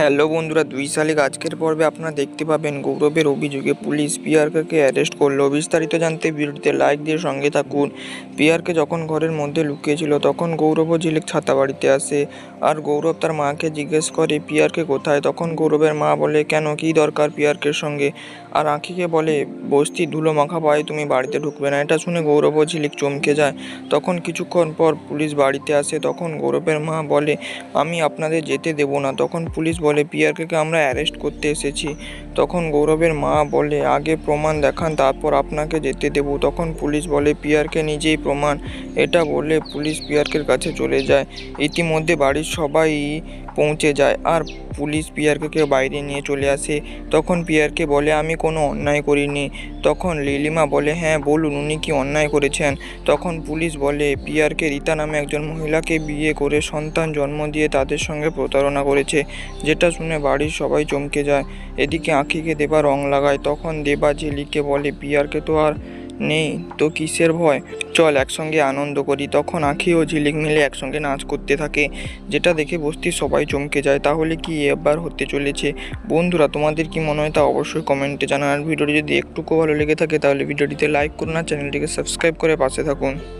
Hello বন্ধুরা, দুই শালিক আজকের পর্বে আপনারা দেখতে পাবেন গৌরবের অভিযোগে পুলিশ পিয়ারকে অ্যারেস্ট করল। বিস্তারিত জানতে ভিডিওতে লাইক দিয়ে সঙ্গে থাকুন। পিয়ারকে যখন ঘরের মধ্যে লুকিয়েছিল, তখন গৌরব ও ঝিলিক ছাতা বাড়িতে আসে। আর গৌরব তার মাকে জিজ্ঞেস করে পিয়ারকে কোথায়? তখন গৌরবের মা বলে, কেন? কী দরকার পিয়ারকের সঙ্গে? আর আঁখিকে বলে, বস্তি ধুলো মাখা পায়ে তুমি বাড়িতে ঢুকবে না। এটা শুনে গৌরব ও ঝিলিক চমকে যায়। তখন কিছুক্ষণ পর পুলিশ বাড়িতে আসে। তখন গৌরবের মা বলে, আমি আপনাদের যেতে দেবো না। তখন পুলিশ বলে, পিয়ারকে আমরা অ্যারেস্ট করতে এসেছি। তখন গৌরবের মা বলে, আগে প্রমাণ দেখান, তারপর আপনাকে যেতে দেব। তখন পুলিশ বলে, পিয়ারকে নিজেই প্রমাণ। এটা বলে পুলিশ পিয়ারকের কাছে চলে যায়। ইতিমধ্যে বাড়ির সবাই পৌঁছে যায়। আর পুলিশ পিয়ারকে বাইরে নিয়ে চলে আসে। তখন পিয়ারকে বলে, আমি কোনো অন্যায় করিনি। তখন লিলিমা বলে হ্যাঁ বলুন, উনি কি অন্যায় করেছেন? তখন পুলিশ বলে, পিয়ারকে রীতা নামে একজন মহিলাকে বিয়ে করে সন্তান জন্ম দিয়ে তাদের সঙ্গে প্রতারণা করেছে। যেটা শুনে বাড়ির সবাই চমকে যায়। এদিকে আঁখিকে দেবা রং লাগায়। তখন দেবা ঝিলিককে বলে, পিয়ারকে তো আর নেই, তো কিসের ভয়? চল একসঙ্গে আনন্দ করি। তখন আঁখি ও ঝিলিক মিলে একসঙ্গে নাচ করতে থাকে। যেটা দেখে বস্তির সবাই চমকে যায়। তাহলে কি এবার হতে চলেছে? বন্ধুরা, তোমাদের কি মনে হয় তা অবশ্যই কমেন্টে জানান। আর ভিডিওটি যদি একটুকু ভালো লেগে থাকে, তাহলে ভিডিওটিতে লাইক করুন আর চ্যানেলটিকে সাবস্ক্রাইব করে পাশে থাকুন।